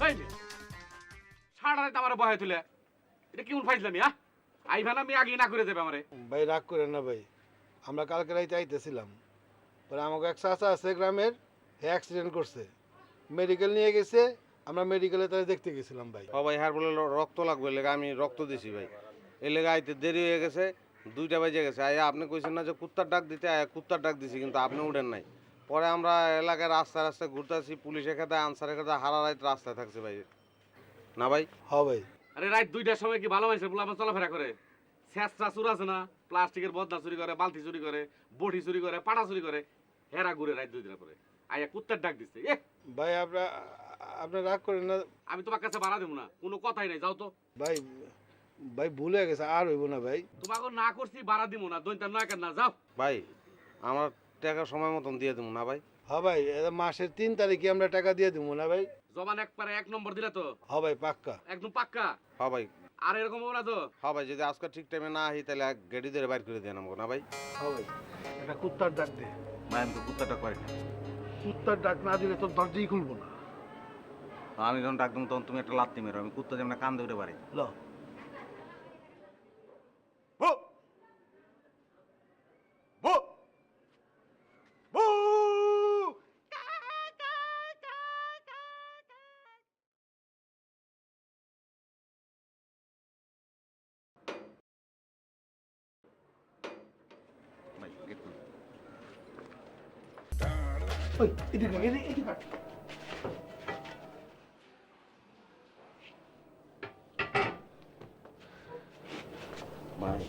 তাই নে সারা রাত আমার বহে তুলে। এটা কেমন ফাইজলামি হ্যাঁ? আইবা না আমি আগে না করে দেবে আমারে। ভাই রাগ করেন না ভাই। আমরা কালকে রাইতে আইতেছিলাম। পরে আমাকে এক চাচা আছে গ্রামের হে অ্যাক্সিডেন্ট করছে। মেডিকেল নিয়ে গেছে আমরা মেডিকেলে তারা দেখতে গেছিলাম ভাই। ও ভাই হার বলে রক্ত লাগবে লেগে আমি রক্ত দিছি ভাই। এই লেগে আইতে দেরি হয়ে গেছে দুইটা বাজে গেছে। আয়া আপনি কইছেন না যে কুত্তার ডাক দিতে আয়া কুত্তার ডাক দিছি কিন্তু আপনি উঠেন নাই। পরে আমরা এলাকায় রাস্তায় রাস্তায় ঘুরতেছি পুলিশের খাতে আনসারের খাতে হারা রাত রাস্তায় থাকছে ভাই। না ভাই? হ ভাই। আরে রাত দুইটার সময় কি ভালো মানুষের বলে চলাফেরা করে। শেষরা চুর আছে না? প্লাস্টিকের বদনা চুরি করে বালতি চুরি করে বটি চুরি করে পাটা চুরি করে হেরা ঘুরে রাত দুই দিনের পরে। আইয়া কুত্তার ডাক দিচ্ছে এ ভাই আপনার আপনি রাগ করেন না। আমি তোমার কাছে ভাড়া দেবো না। কোনো কথাই নাই যাও তো। ভাই ভাই ভুলে গেছে আর হইব না ভাই। তোমাকে না করছি ভাড়া দিব না। দৈনটা না কেন না যাও। ভাই আমার টাকা সময় মতন দিয়ে দেবো না ভাই। হ ভাই মাসের তিন তারিখে আমরা টাকা দিয়ে দিব না ভাই। জবান একবারে এক নম্বর দিলে তো? হ ভাই পাক্কা। একদম পাক্কা? হ্যাঁ ভাই। আর এরকম হবে না তো? হ্যাঁ ভাই যদি আজকে ঠিক টাইমে না আহি তাহলে এক গাড়ি ধরে বাইর করে দিয়ে নামবো না ভাই। হ ভাই এটা কুত্তার ডাক দে। ভাই আমি তো কুত্তাটা করি না। কুত্তার ডাক না দিলে তোর দরজাই খুলবো না। আমি যখন ডাক দেবো তখন তুমি একটা লাত্তি মেরো আমি কুত্তা যেমন কান্দে উঠে পারি ল। ওই ভাই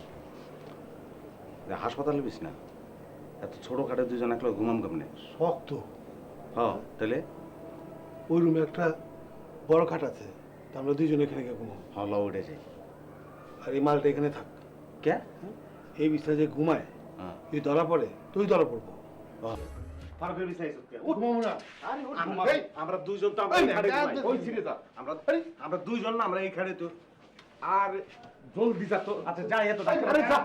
হাসপাতালে বিস না? এত ছোট খাটে দুজন একলা ঘুমাম কেমনে? শক্ত। হ্যাঁ তাহলে? ওই রুমে একটা বড় খাট আছে তা আমরা দুইজনে এখানে গিয়ে ঘুমাবো। হল উঠে যাই। আর এই মালটা এখানে থাক। কে? এই বিছনা যে ঘুমায় হ্যাঁ। তুই ধরা পড়ে তুই ধরা পড়ব। ফারুকের বিছাই ঘুমাবো না আমরা দুইজন তো আমরা এই এই খাটে না, ঘুমাই। ওই ছিড়ে যা আমরা আমরা দুইজন না আমরা এই খাটে তো। আর জলদি যা তো। আচ্ছা যাই এত আরে যা।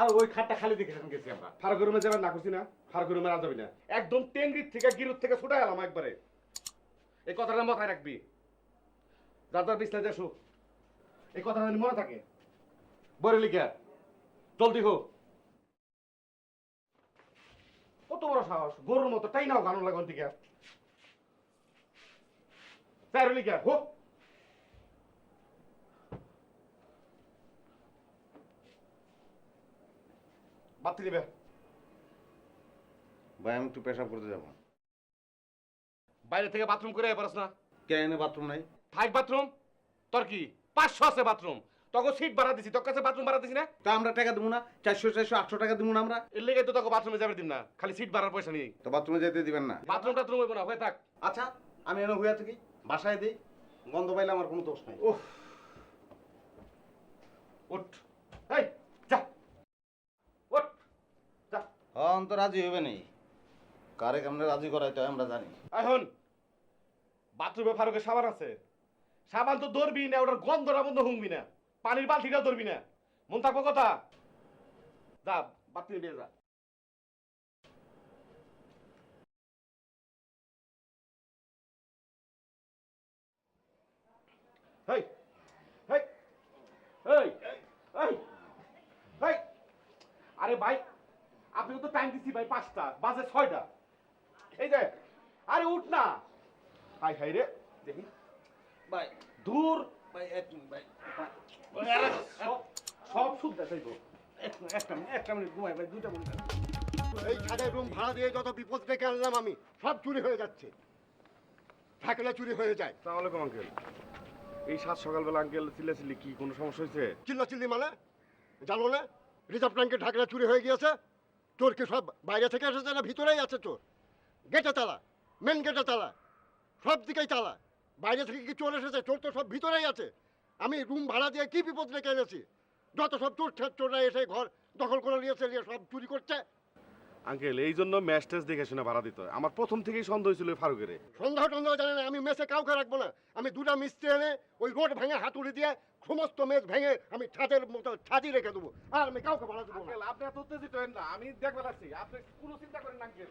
আর ওই খাটটা খালি দেখে এখন গেছি আমরা। ফারুকের রুমে যাবেন না করছি না? ফারুকের রুমে আর যাবি না। একদম টেঙ্গির থেকে গিরুর থেকে ছুটে গেলাম একবারে। এই কথাটা মাথায় রাখবি। যার যার বিছনা দেখো এই কথাটা মনে থাকে। বরে লিখে জলদি হো। বড় সাহস গরুর মতো তাই নাও গানো লাগান থেকে। চাই লিখে হো। বাতি দিবে ভাই আমি একটু পেশাব করতে যাব। বাইরে থেকে বাথরুম করে পারস না। কে এনে বাথরুম নাই? থাক বাথরুম। তোর কি? পাঁচশো আছে বাথরুম। তোকে সিট ভাড়া দিছি তোর কাছে বাথরুম ভাড়া দিছি না? তা আমরা টাকা দেবো না চারশো চারশো আটশো টাকা দেবো না আমরা। এর লেগে তো তোকে বাথরুমে যাবে দিম না খালি সিট ভাড়ার পয়সা নেই তো বাথরুমে যেতে দিবেন না। বাথরুম টাথরুম হইব না হয়ে থাক। আচ্ছা আমি এনে হইয়া থাকি। বাসায় দিই গন্ধ পাইলে আমার কোনো দোষ নাই। উঠ। এই যা। উঠ। যা। হন তো রাজি হইবে নেই। কারে কেমনে রাজি করাইতে হয় আমরা জানি। এখন বাথরুমে ফারুকের সাবান আছে। সাবান তো ধরবি না ওটার গন্ধটা বন্ধ হুংবি না। পানির বালতিটাও ধরবি না। মন থাকব কথা? যা, বাথরুমে নিয়ে যা। আরে ভাই আপনি তো টাইম দিচ্ছি ভাই পাঁচটা, বাজে ছয়টা। এই যে, আরে উঠ না। হাই হাই রে, দেখি। ভাই দূর ভাই এক মিনিট ভাই। সব সব শুদ্ধ একটা মিনিট একটা মিনিট ঘুমাই ভাই দুইটা মিনিট। এই ছাদের রুম ভাড়া দিয়ে যত বিপদ ডেকে আনলাম আমি সব চুরি হয়ে যাচ্ছে। থাকলে চুরি হয়ে যায়। সালামালাইকুম আঙ্কেল। এই সাত সকালবেলা আঙ্কেল চিল্লাচিল্লি কি কোনো সমস্যা হয়েছে? চিল্লা চিল্লি মানে? জানো না? রিজার্ভ ব্যাংকে ঢাকনা চুরি হয়ে গিয়েছে। চোর কি সব বাইরে থেকে এসেছে না ভিতরেই আছে চোর গেটে তালা মেন গেটে তালা সব দিকেই তালা বাইরে থেকে কি চোর এসেছে? চোর তো সব ভিতরেই আছে। আমি রুম ভাড়া দিয়ে কি বিপদ রেখে এনেছি? যত সব চোর চোররা এসে ঘর দখল করে নিয়েছে নিয়ে সব চুরি করছে। আঙ্কেল এই জন্য ম্যাচ টেস্ট দেখে শুনে ভাড়া দিতে আমার প্রথম থেকেই সন্দেহ ওই ফারুকের। সন্দেহ টন্দেহ জানে না আমি মেসে কাউকে রাখব না। আমি দুটা মিস্ত্রি এনে ওই রোড ভেঙে হাতুড়ি দিয়ে সমস্ত মেজ ভেঙে আমি ছাদের মতো ছাদি রেখে দেবো। আর আমি কাউকে ভাড়া দেবো না। আপনি এত উত্তেজিত হেন না। আমি দেখবে লাগছি আপনি কোনো চিন্তা করেন না আঙ্কেল।